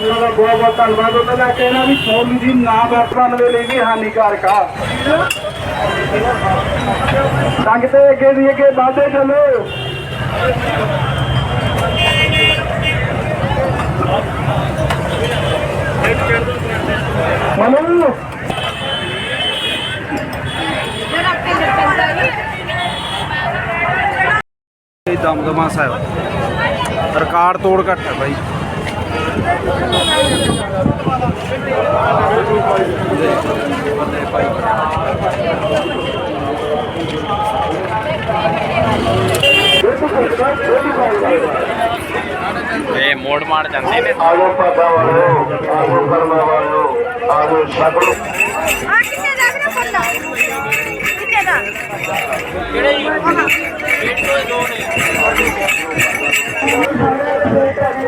ਉਹਨਾਂ ਦਾ ਬਹੁਤ ਬਹੁਤ ਧੰਨਵਾਦ। ਉਹਨਾਂ ਦਾ ਕਹਿਣਾ ਵੀ ਫੋਨ ਦੀ ਨਾ ਵਰਤਣ ਦੇ ਲਈ ਵੀ ਹਾਨੀਕਾਰਕ ਆ। ਸੰਗ ਅੱਗੇ ਦੀ ਅੱਗੇ ਵਧਦੇ ਚੱਲੋ। ਮਨੂ। ਦਮਦਮਾ ਸਾਹਿਬ। ਰਿਕਾਰਡ ਤੋੜ ਘੱਟ ਹੈ ਬਾਈ। ਇਹ ਮੋੜ ਮਾਰ ਜਾਂਦੇ ਨੇ ਆਲੋ ਪਾਦਾ ਵਾਲੋ ਆਲੋ ਕਰਮਾ ਵਾਲੋ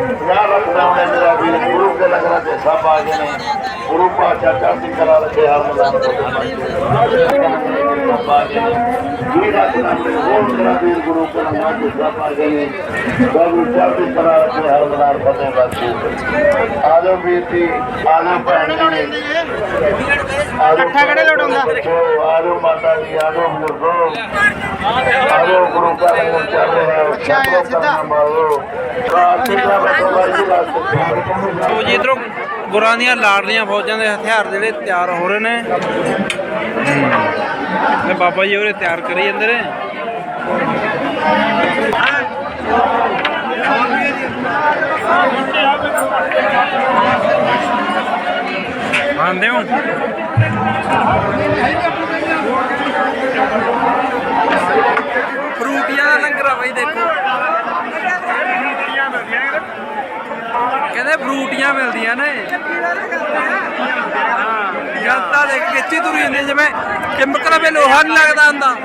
ਆਲੋ ਸਗਲ ਰੱਖਦਾ ਮੇਰਾ ਵੀਰ ਗੁਰੂ ਦੇ ਲੰਗਰਾਂ ਤੇ ਸਭ ਆ ਗਏ ਨੇ ਗੁਰੂ ਪਾਤਸ਼ਾਹ ਚੜ੍ਹਦੀ ਕਲਾ ਰੱਖੇ ਹਰ ਮਦਾਨ ਸਭ ਆ ਗਏ ਆ ਗਏ ਨੇ ਗੁਰੂ ਚੜ੍ਹਦੀ ਕਲਾ ਰੱਖੇ ਹਰ ਮਦਾਨ ਫਤਿਹ ਬਖਸ਼ੇ ਆਜੋ ਵੀਰ ਜੀ ਆਜੋ ਭੈਣ ਜੀ ਇਕੱਠਾ ਕਿਹੜੇ ਲੋਟਾਉਂਦਾ ਆਜੋ ਮਾਤਾ ਜੀ ਆਜੋ ਬਜ਼ੁਰਗੋ ਜੀ, ਇਧਰੋਂ ਗੁਰਾਂ ਦੀਆਂ ਲਾੜਲੀਆਂ ਫੌਜਾਂ ਦੇ ਹਥਿਆਰ ਜਿਹੜੇ ਤਿਆਰ ਹੋ ਰਹੇ ਨੇ। ਤੇ ਬਾਬਾ ਜੀ ਉਹਰੇ ਤਿਆਰ ਕਰੀ ਅੰਦਰ। ਨੇ ਆਂਦੇ ਹੋ? ਫਰੂਟੀਆਂ ਦਾ ਲੰਗਰ ਆ ਬਾਈ ਦੇਖੋ। ਕਹਿੰਦੇ ਫਰੂਟੀਆਂ ਮਿਲਦੀਆਂ ਨੇ। ਹਾਂ ਜਨਤਾ ਦੇਖ ਕਿੱਚੀ ਤੁਰੀ ਜਾਂਦੀ ਜਿਵੇਂ ਚਿੰਬਕਲਾ ਵੇ ਲੋਹਾ ਨਹੀਂ ਲੱਗਦਾ ਹੁੰਦਾ।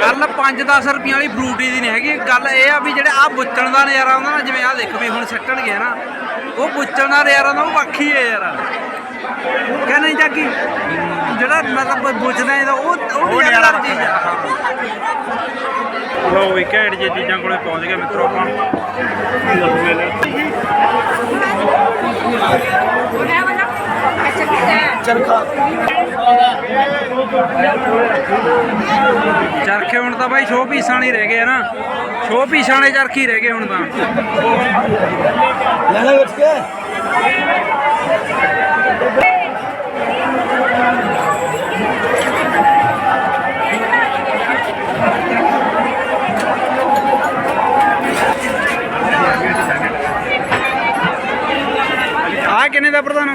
ਗੱਲ 5-10 ਰੁਪਈਆਂ ਵਾਲੀ ਫਰੂਟੀ ਦੀ ਨਹੀਂ ਹੈਗੀ। ਗੱਲ ਇਹ ਆ ਵੀ ਜਿਹੜੇ ਆ ਬੁੱਚਣ ਦਾ ਨਜ਼ਾਰਾ ਆਉਂਦਾ ਨਾ ਜਿਵੇਂ ਆ ਦੇਖੋ ਵੀ ਹੁਣ ਸੱਟਣਗੇ ਨਾ ਉਹ ਬੁੱਚਣ ਦਾ ਨਜ਼ਾਰਾ ਆਉਂਦਾ ਉਹ ਵੱਖੀ ਹੈ ਯਾਰ। ਕਹਿੰਦੇ ਨਹੀਂ ਜਾਗੀ ਜਿਹੜਾ ਮਤਲਬ ਬੁੱਝਦਾ ਇਹਦਾ ਉਹ ਉਹ ਨਜ਼ਾਰਾ ਚੀਜ਼ ਆ। ਲੋ ਵੀ ਘੈਂਟ ਜੀ ਚੀਜ਼ਾਂ ਕੋਲੇ ਪਹੁੰਚ ਗਏ ਮਿੱਤਰੋ ਆਪਾਂ। ਵਾਲਾ ਚਰਖੇ ਹੁਣ ਤਾਂ ਬਾਈ ਸ਼ੋ ਪੀਸਾਂ ਨਹੀਂ ਰਹਿ ਗਏ ਨਾ। ਸ਼ੋ ਪੀਸਾਂ ਵਾਲੇ ਚਰਖੇ ਹੀ ਰਹਿ ਗਏ ਹੁਣ ਤਾਂ। ਆ ਕਿੰਨੇ ਦਾ ਪ੍ਰਧਾਨ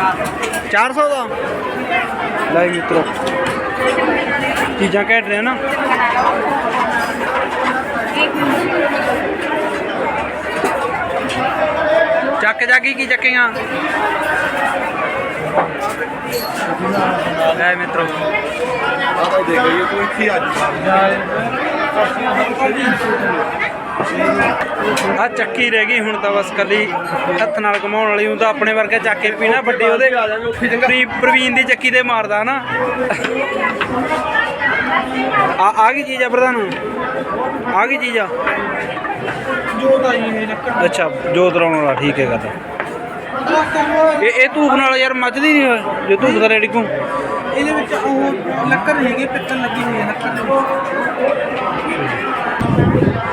400 ਦਾ ਲੈ ਮਿੱਤਰੋ। ਚੀਜ਼ਾਂ ਘਟ ਰਹੇ ਨਾ। ਚੱਕ ਜਾਗੀ ਕੀ ਚੱਕੇਗਾ? ਲੈ ਮਿੱਤਰੋ। ਆ ਚੱਕੀ ਰਹਿ ਗਈ ਹੁਣ ਤਾਂ ਬਸ ਕੱਲੀ ਹੱਥ ਨਾਲ ਘਮਾਉਣ ਵਾਲੀ ਹੁਣ ਤਾਂ ਆਪਣੇ ਵਰਗਾ ਚੱਕ ਕੇ ਪੀਣਾ ਵੱਡੇ ਉਹਦੇ ਪ੍ਰੀ- ਪ੍ਰਵੀਨ ਦੀ ਚੱਕੀ ਤੇ ਮਾਰਦਾ ਨਾ ਆ ਆ ਕੀ ਚੀਜ਼ ਆ ਪ੍ਰਧਾਨ? ਆ ਕੀ ਚੀਜ਼ ਆ? ਜੋਤ ਆਈ ਅੱਛਾ ਜੋਤ ਲਾਉਣ ਵਾਲਾ ਠੀਕ ਹੈ ਗੱਲ। ਇਹ ਇਹ ਧੂਪ ਨਾਲ ਯਾਰ ਮੱਚਦੀ ਨਹੀਂ ਹੋਏ ਜੇ ਧੂਪ ਦਾ ਰੇੜੀ ਕੋ ਇਹਦੇ ਵਿੱਚ ਉਹ ਲੱਕੜ ਹੈਗੀ ਪਿੱਤਲ ਲੱਗੀ ਹੋਈ ਹੈ ਲੱਕੜ।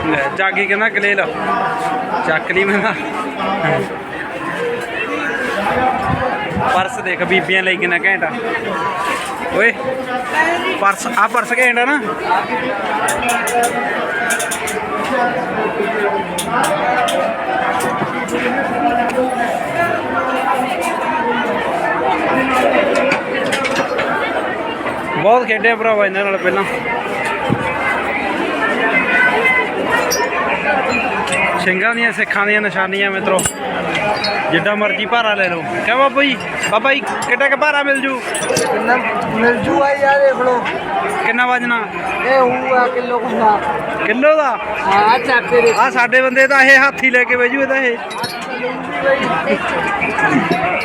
ਲੈ, ਜਾਗੀ ਕਹਿੰਦਾ ਗਲੇਲ ਚੱਕ ਲਈ ਮੈਂ ਪਰਸ ਦੇਖ ਬੀਬੀਆਂ ਲਈ ਕਿੰਨਾ ਘੈਂਟਾ ਓਏ, ਪਰਸ, ਆ ਪਰਸ ਘੈਂਟਾ ਨਾ। ਬਹੁਤ ਖੇਡਿਆ ਭਰਾਵਾ ਇਹਨਾਂ ਨਾਲ ਪਹਿਲਾਂ। ਸਿੰਘਾਂ ਦੀਆਂ ਸਿੱਖਾਂ ਦੀਆਂ ਨਿਸ਼ਾਨੀਆਂ ਮਿੱਤਰੋ। ਜਿੱਡਾ ਮਰਜ਼ੀ ਭਾਰਾ ਲੈ ਲਓ। ਕਿਆ ਬਾਬਾ ਜੀ? ਬਾਬਾ ਜੀ ਕਿੱਡਾ ਕੁ ਭਾਰਾ ਮਿਲ ਜੂ? ਕਿੰਨਾ ਮਿਲ ਜੂਗਾ ਯਾਰ ਦੇਖ ਲੋ ਕਿੰਨਾ ਵਜਣਾ? ਇਹ ਹੋਊਗਾ ਕਿਲੋ ਕੁੰਦਾ ਕਿਲੋ ਦਾ? ਹਾਂ ਚੱਕ ਦੇਖ। ਆ ਸਾਡੇ ਬੰਦੇ ਤਾਂ ਇਹ ਹਾਥੀ ਲੈ ਕੇ ਵੇਜੂ ਇਹਦਾ ਇਹ।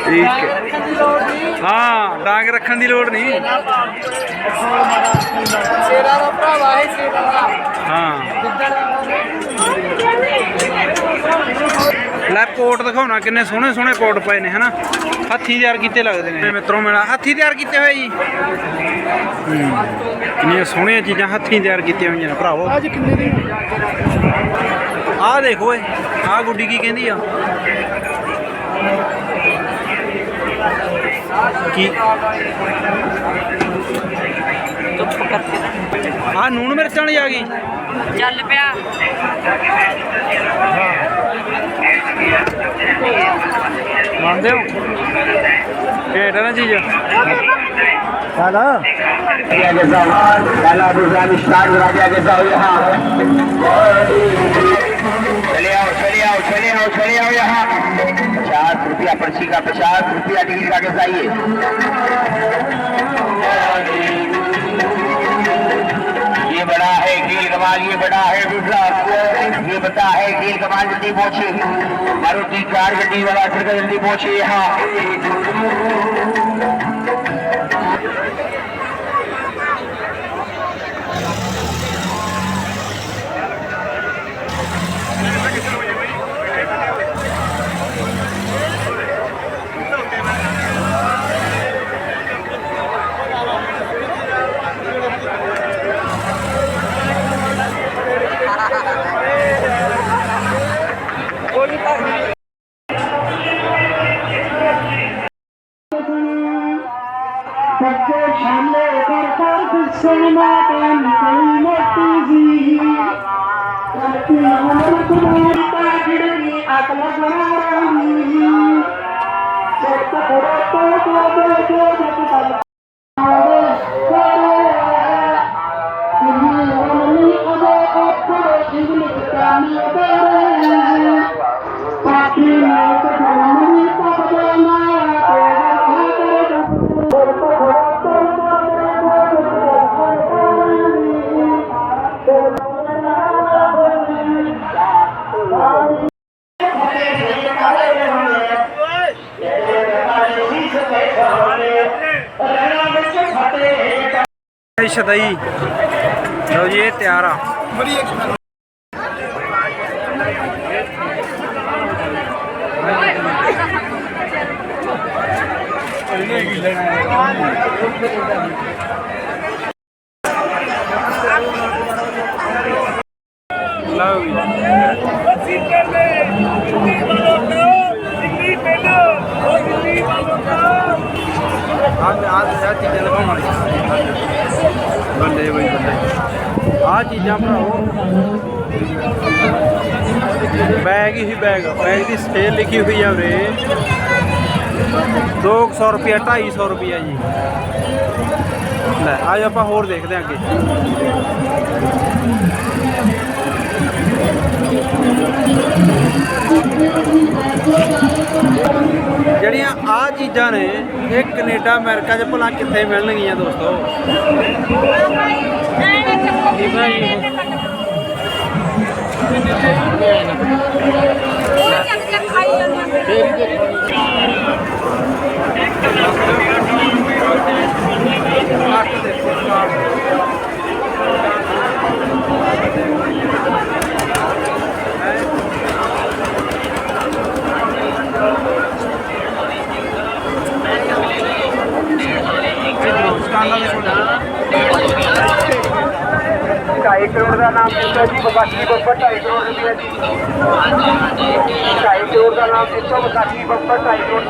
ਠੀਕ ਹੈ। ਹਾਂ ਡਾਂਗ ਰੱਖਣ ਦੀ ਲੋੜ ਨਹੀਂ। ਸ਼ੇਰਾ ਦਾ ਭਰਾਵਾ ਹੈ ਸ਼ੇਰਾ ਦਾ। ਹਾਂ। ਲੈ ਕੋਟ ਦਿਖਾਉਣਾ ਕਿੰਨੇ ਸੋਹਣੇ ਸੋਹਣੇ ਕੋਟ ਪਏ ਨੇ ਹਨਾ? ਹੱਥੀ ਤਿਆਰ ਕੀਤੇ ਲੱਗਦੇ ਨੇ। ਮਿੱਤਰੋ ਮੇਰਾ ਹੱਥੀ ਤਿਆਰ ਕੀਤੇ ਹੋਏ ਜੀ। ਕਿੰਨੀਆਂ ਸੋਹਣੀਆਂ ਚੀਜ਼ਾਂ ਹੱਥੀਂ ਤਿਆਰ ਕੀਤੀਆਂ ਹੋਈਆਂ ਨੇ ਭਰਾਵੋ। ਅੱਜ ਕਿੰਨੇ ਦੀ ਆਹ ਦੇਖੋ ਓਏ ਆਹ ਗੁੱਡੀ ਕੀ ਕਹਿੰਦੀ ਆ? ਕੀ? ਕਰਕੇ ਆਹ ਨੂਣ ਮਿਰਚਾਂ ਵਾਲੀ ਆ ਗਈ ਚੱਲ ਪਿਆ ਮੰਨਦੇ ਹੋ ਘੇਟ ਨਾ ਚੀਜ਼ राजा के सामान पहला दूसरा स्टार्ट राजा के साथ यहाँ चले आओ चले आओ चले आओ चले आओ यहाँ पचास रुपया पर्ची का पचास रुपया टिकट का कैसा ये ये बड़ा है कील कमाल ये बड़ा है दूसरा ये बता है कील कमाल जल्दी पहुंचे मारुति कार गड्डी वाला ट्रक जल्दी पहुंचे यहाँ Thank you. ਇਹ ਸ਼ਦਈ। ਲਓ ਜੀ ਇਹ ਤਿਆਰ ਆ। ਲਓ ਜੀ ਆਹ ਆ ਆ ਚੀਜ਼ਾਂ ਲਗਾਉਣ ਵਾਲੀਆਂ ਬਈ ਬੱਲੇ ਆ ਚੀਜ਼ਾਂ ਭਰਾਓ ਬੈਗ ਹੀ ਬੈਗ ਬੈਗ ਦੀ ਸੇਲ ਲਿਖੀ ਹੋਈ ਆ ਵੀਰੇ। 200 ਰੁਪਿਆ 250 ਰੁਪਿਆ ਜੀ। ਲੈ, ਆਜ ਆਪਾਂ ਹੋਰ ਦੇਖਦੇ ਹਾਂ ਅੱਗੇ। ਜਿਹੜੀਆਂ ਆ ਚੀਜ਼ਾਂ ਨੇ ਇਹ ਕੈਨੇਡਾ ਅਮਰੀਕਾ 'ਚ ਭਲਾ ਕਿੱਥੇ ਮਿਲਣਗੀਆਂ ਦੋਸਤੋ? ਠੀਕ ਹੈ टक्रोर पिचो जी बासी बपर जी बासी बपर टाइटोन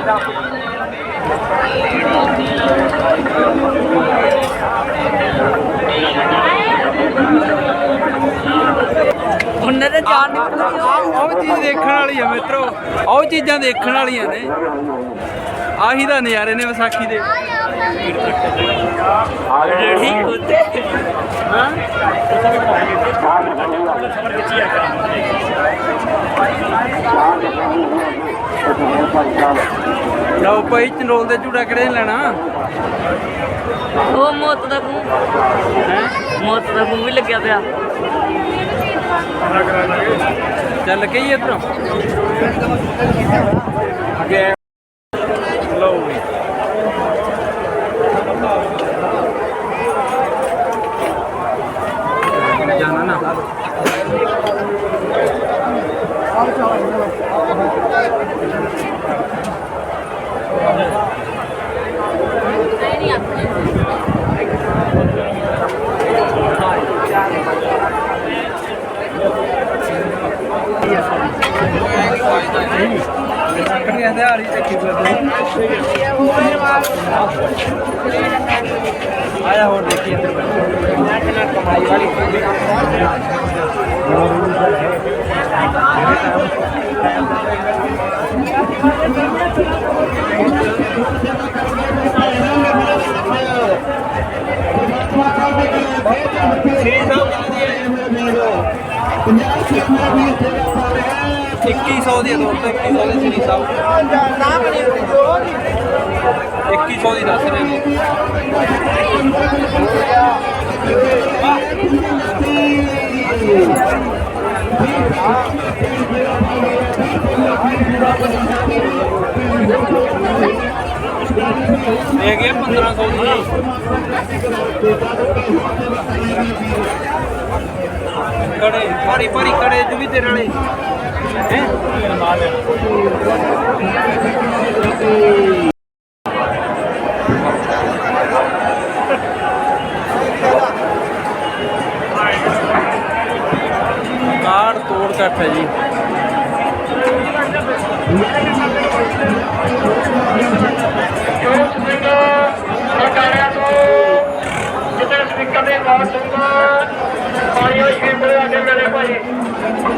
ਉਹਨਾਂ ਦੇ ਨਹੀਂ ਪੜਦਾ ਆਹ ਉਹ ਚੀਜ਼ ਦੇਖਣ ਵਾਲੀ ਆ ਮਿੱਤਰੋ। ਉਹ ਚੀਜ਼ਾਂ ਦੇਖਣ ਵਾਲੀਆਂ ਨੇ। ਆਹੀ ਦਾ ਨਜ਼ਾਰੇ ਨੇ ਵਿਸਾਖੀ ਦੇ। ਜਿਹੜੀ ਉੱਤੇ ਹਾਂ ਲਓ ਭਾਈ ਚੰਡੋਲ ਦੇ ਝੂੜਾ ਕਿਹੜੇ ਲੈਣਾ? ਉਹ ਮੌਤ ਦਾ ਖੂਹ। ਹੈ? ਮੌਤ ਦਾ ਖੂਹ ਵੀ ਲੱਗਿਆ ਪਿਆ। ਚੱਲ ਕੇ ਹੀ ਇਧਰੋਂ। ਅੱਗੇ 2100 ਦੀ ਦੋਸਤੋ 2100 ਦੀ ਸ੍ਰੀ ਸਾਹਿਬ ਨਾਮ ਨਹੀਂ ਹੋ ਜੀ 2100 ਦੀ ਦੱਸ ਰਹੇ ਨੇ। ਇਹ ਗਿਆ 1500 ਦੀ। ਕੜੇ ਭਾਰੀ ਭਾਰੀ ਕੜੇ ਜੋ ਤੇਰੇ ਵਾਲੇ। ਹੈ? ਕਾਰਡ ਤੋੜ ਕੱਟ ਹੈ ਜੀ ਸਰਕਾਰਿਆਂ ਤੋਂ ਕਦੇ ਸਪੀਕਰ ਦੇ ਆਵਾਜ਼ ਸੁਣਦਾ। ਪਾਣੀ ਹੋਈ ਵੀ ਮੇਰੇ ਅੱਗੇ ਮੇਰੇ ਭਾਈ।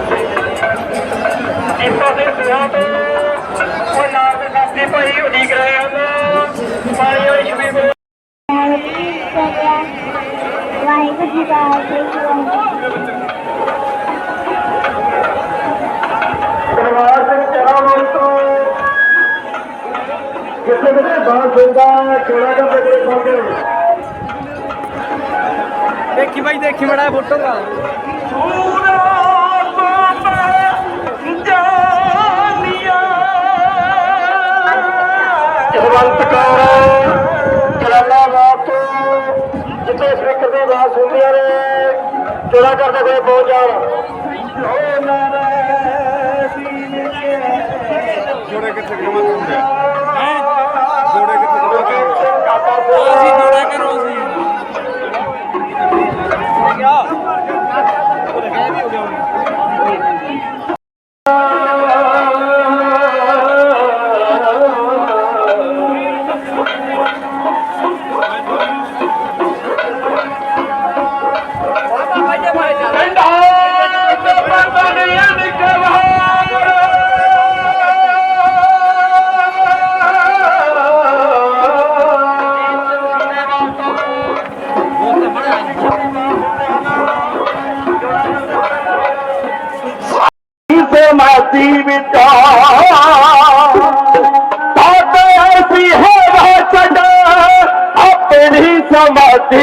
ਦੇਖੀ ਮੜਾ ਫੋਟੋ ਦਾ ਜਸਵੰਤ ਕੌਰ ਜਲਾਲਾਬਾਦ ਤੋਂ ਜਿੱਥੇ ਸਪੀਕਰ ਦੀ ਆਵਾਜ਼ ਸੁਣਦੀਆਂ ਨੇ ਚੋੜਾ ਕਰਦੇ ਹੋਏ ਬਹੁਤ ਜਾਣ ਜੋੜੇ ਕਿੱਥੇ ਕਮਾ ਹੁੰਦੇ ਹੈ ਜੋੜੇ ਕਿੱਥੇ ਅਸੀਂ Yeah.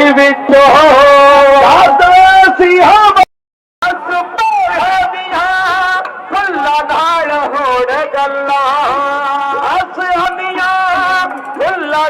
ਸਮਾਧੀ ਵਿੱਚ ਸਾਡੇ ਐਸੀ ਹਵਾ ਫੁੱਲਾਂ ਨਾਲ ਹੋਣ ਗੱਲਾਂ ਹੱਸ ਹਮੀਆਂ ਫੁੱਲਾਂ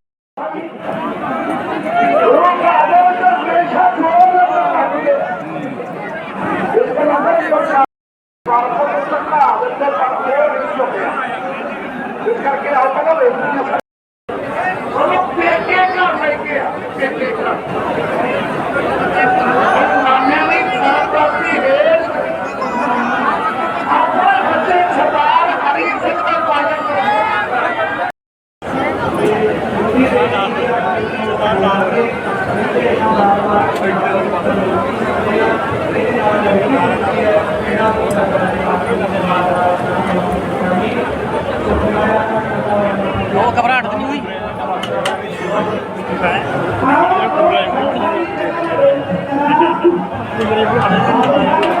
ਉਹ ਘਬਰਾਹਟ ਤਾਂ ਨਹੀਂ ਹੋਈ? ਦੋ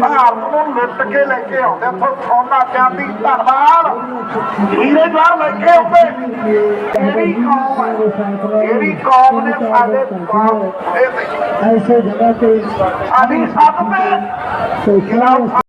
ਭਾਰਤ ਨੂੰ ਲੁੱਟ ਕੇ ਲੈ ਕੇ ਆਉਂਦੇ ਤੋਂ ਸੋਨਾ ਚਾਂਦੀ ਧਨਵਾਨ। ਹੀਰੇ ਜਵਾਰ ਲੈ ਕੇ ਆਉਂਦੇ। ਜਿਹੜੀ ਕੌਮ ਹੈ ਜਿਹੜੀ ਕੌਮ ਨੇ ਸਾਡੇ ਪਾਪ ਐਸੇ ਜਗ੍ਹਾ ਤੇ ਸਾਡੀ ਸੱਤ ਤੇ। ਖਿਲਾਫ